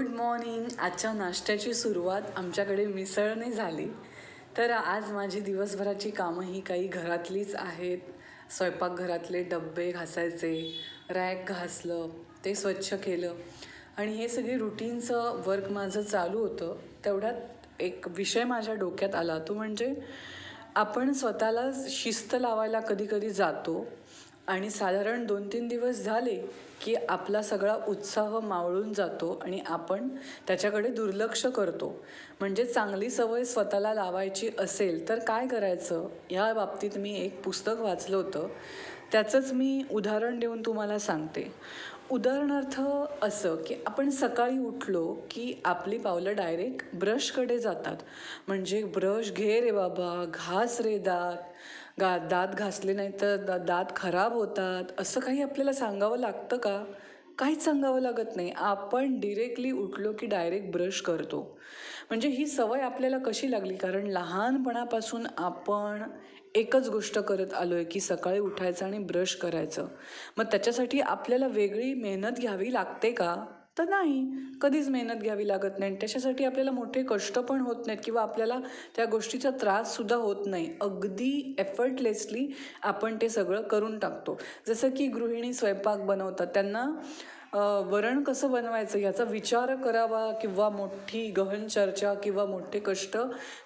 Good morning. आजच्या नाश्त्याची सुरुवात आमच्याकडे मिसळने झाली. तर आज माझी दिवसभराची कामं ही काही घरातलीच आहेत. स्वयंपाकघरातले डब्बे घासायचे रॅक घासलं ते स्वच्छ केलं. आणि हे सगळी रुटीनचं वर्क माझं चालू होतं. तेवढ्यात एक विषय माझ्या डोक्यात आला. तो म्हणजे आपण स्वतःला शिस्त लावायला कधी कधी जातो. आणि साधारण दोन तीन दिवस झाले की आपला सगळा उत्साह मावळून जातो आणि आपण त्याच्याकडे दुर्लक्ष करतो. म्हणजे चांगली सवय स्वतःला लावायची असेल तर काय करायचं? या बाबतीत मी एक पुस्तक वाचलं होतं. त्याचंच मी उदाहरण देऊन तुम्हाला सांगते. उदाहरणार्थ असं की आपण सकाळी उठलो की आपली पावलं डायरेक्ट ब्रशकडे जातात. म्हणजे ब्रश घे रे बाबा घास रे दात. गा दात घासले नाही तर दा दात खराब होतात. असं काही आपल्याला सांगावं लागतं का? काहीच सांगावं लागत नाही. आपण डिरेक्टली उठलो की डायरेक्ट ब्रश करतो. म्हणजे ही सवय आपल्याला कशी लागली? कारण लहानपणापासून आपण एकच गोष्ट करत आलो आहे की सकाळी उठायचं आणि ब्रश करायचं. मग त्याच्यासाठी आपल्याला वेगळी मेहनत घ्यावी लागते का? तर नाही. कधीच मेहनत घ्यावी लागत नाही. त्याच्यासाठी आपल्याला मोठे कष्ट पण होत नाहीत किंवा आपल्याला त्या गोष्टीचा त्राससुद्धा होत नाही. अगदी एफर्टलेसली आपण ते सगळं करून टाकतो. जसं की गृहिणी स्वयंपाक बनवतात. त्यांना वरण कसं बनवायचं याचा विचार करावा किंवा मोठी गहन चर्चा किंवा मोठे कष्ट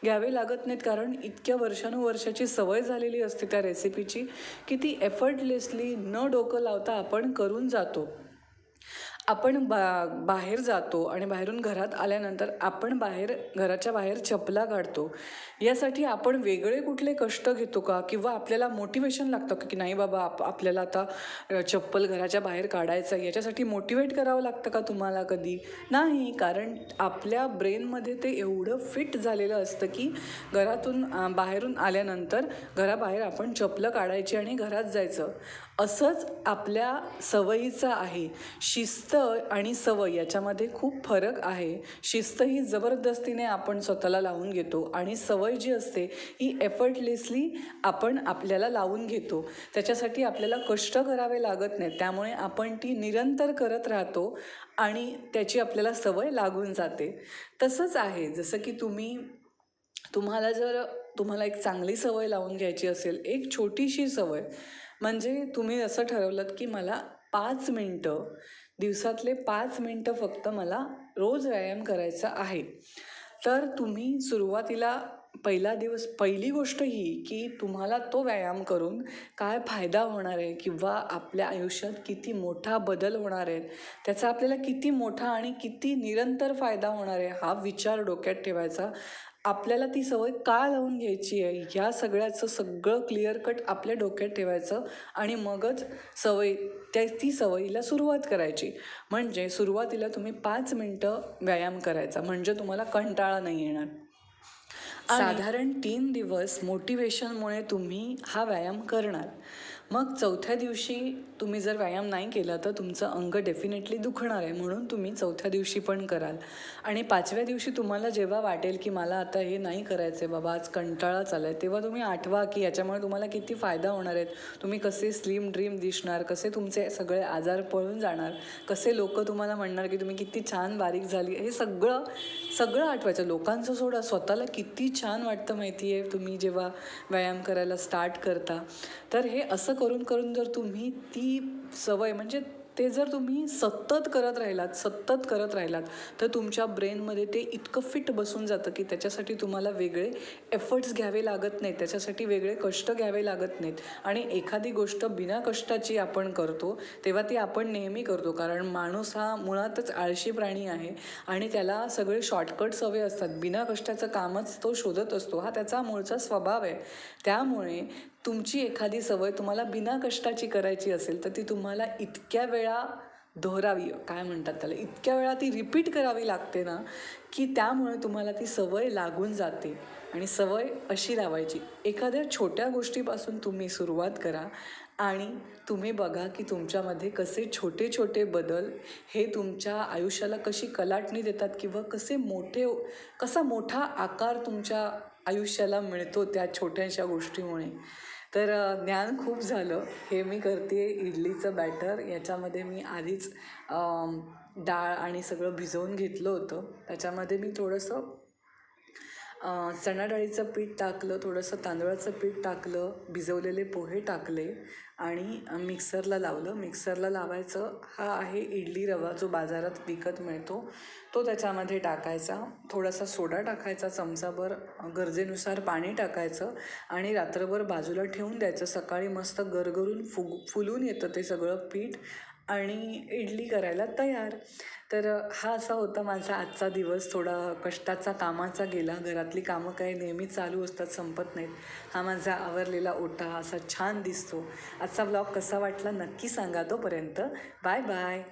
घ्यावे लागत नाहीत. कारण इतक्या वर्षानुवर्षाची सवय झालेली असते त्या रेसिपीची की ती एफर्टलेसली न डोकं लावता आपण करून जातो. आपण बा बाहेर जातो आणि बाहेरून घरात आल्यानंतर आपण बाहेर घराच्या बाहेर चपला काढतो. यासाठी आपण वेगळे कुठले कष्ट घेतो का? किंवा आपल्याला मोटिवेशन लागतं का की नाही बाबा आप आपल्याला आता चप्पल घराच्या बाहेर काढायचं आहे याच्यासाठी मोटिवेट करावं लागतं का तुम्हाला कधी? नाही कारण आपल्या ब्रेनमध्ये ते एवढं फिट झालेलं असतं की घरातून बाहेरून आल्यानंतर घराबाहेर आपण चपलं काढायची आणि घरात जायचं. असंच आपल्या सवयीचं आहे. शिस्त आणि सवय याच्यामध्ये खूप फरक आहे. शिस्त ही जबरदस्तीने आपण स्वतःला लावून घेतो आणि सवय जी असते ही एफर्टलेसली आपण आपल्याला लावून घेतो. त्याच्यासाठी आपल्याला कष्ट करावे लागत नाहीत. त्यामुळे आपण ती निरंतर करत राहतो आणि त्याची आपल्याला सवय लागून जाते. तसंच आहे जसं की तुम्ही तुम्हाला जर तुम्हाला एक चांगली सवय लावून घ्यायची असेल एक छोटीशी सवय म्हणजे तुम्ही असं ठरवलं की मला पाच मिनटं दिवसातले पाच मिनटं फक्त मला रोज व्यायाम करायचा आहे. तर तुम्ही सुरुवातीला पहिला दिवस पहिली गोष्ट ही की तुम्हाला तो व्यायाम करून काय फायदा होणार आहे किंवा आपल्या आयुष्यात किती मोठा बदल होणार आहे त्याचा आपल्याला किती मोठा आणि किती निरंतर फायदा होणार आहे हा विचार डोक्यात ठेवायचा. आपल्याला ती सवय का लावून घ्यायची आहे? ह्या सगळ्याचं सगळं क्लिअर कट आपल्या डोक्यात ठेवायचं आणि मगच सवय त्या ती सवयीला सुरुवात करायची. म्हणजे सुरुवातीला तुम्ही पाच मिनटं व्यायाम करायचा. म्हणजे तुम्हाला कंटाळा नाही येणार. साधारण तीन दिवस मोटिवेशनमुळे तुम्ही हा व्यायाम करणार. मग चौथ्या दिवशी तुम्ही जर व्यायाम नाही केला तर तुमचं अंग डेफिनेटली दुखणार आहे म्हणून तुम्ही चौथ्या दिवशी पण कराल. आणि पाचव्या दिवशी तुम्हाला जेव्हा वाटेल की मला आता हे नाही करायचं आहे बाबा आज कंटाळा चालाय तेव्हा तुम्ही आठवा की याच्यामुळे तुम्हाला किती फायदा होणार आहेत तुम्ही कसे स्लिम ड्रीम दिसणार कसे तुमचे सगळे आजार पळून जाणार कसे लोक तुम्हाला म्हणणार की तुम्ही किती छान बारीक झाली हे सगळं सगळं आठवायचं. लोकांचं सोडा स्वतःला किती छान वाटतं माहिती आहे तुम्ही जेव्हा व्यायाम करायला स्टार्ट करता. तर हे असं करून करून जर तुम्ही ती सवय म्हणजे ते जर तुम्ही सतत करत राहिलात सतत करत राहिलात तर तुमच्या ब्रेनमध्ये ते इतकं फिट बसून जातं की त्याच्यासाठी तुम्हाला वेगळे एफर्ट्स घ्यावे लागत नाहीत त्याच्यासाठी वेगळे कष्ट घ्यावे लागत नाहीत. आणि एखादी गोष्ट बिना कष्टाची आपण करतो तेव्हा ती आपण नेहमी करतो कारण माणूस हा मुळातच आळशी प्राणी आहे आणि त्याला सगळे शॉर्टकट सवय असतात. बिना कष्टाचं कामच तो शोधत असतो. हा त्याचा मूळचा स्वभाव आहे. त्यामुळे तुमची एखादी सवय तुम्हाला बिना कष्टाची करायची असेल तर ती तुम्हाला इतक्या वेळा दोहरावी. काय म्हणतात त्याला? इतक्या वेळा ती रिपीट करावी लागते ना की त्यामुळे तुम्हाला ती सवय लागून जाते आणि सवय अशी लावायची. एखाद्या छोट्या गोष्टीपासून तुम्ही सुरुवात करा आणि तुम्ही बघा की तुमच्यामध्ये कसे छोटे छोटे बदल हे तुमच्या आयुष्याला कशी कलाटणी देतात किंवा कसे मोठे कसा मोठा आकार तुमच्या आयुष्याला मिळतो त्या छोट्याशा गोष्टीमुळे. तर ज्ञान खूप झालं. हे मी करते इडलीचं बॅटर. याच्यामध्ये मी आधीच डाळ आणि सगळं भिजवून घेतलं होतं. त्याच्यामध्ये मी थोडंसं चणाडाळीचं पीठ टाकलं थोडंसं तांदळाचं पीठ टाकलं भिजवलेले पोहे टाकले आणि मिक्सरला लावलं. मिक्सरला लावायचं हा आहे इडली रवा जो बाजारात विकत मिळतो. तो त्याच्यामध्ये टाकायचा. थोडासा सोडा टाकायचा चमचाभर गरजेनुसार पाणी टाकायचं आणि रात्रभर बाजूला ठेवून द्यायचं. सकाळी मस्त गरगरून फुग फुलून येतं ते सगळं पीठ. आणि इडली करायला तयार. तर हा असा होता माझा आजचा दिवस. थोडा कष्टाचा कामाचा गेला. घरातली कामं काही नेहमी चालू असतात संपत नाहीत. हा माझा आवरलेला ओटा असा छान दिसतो. आजचा ब्लॉग कसा वाटला नक्की सांगा तोपर्यंत. Bye bye.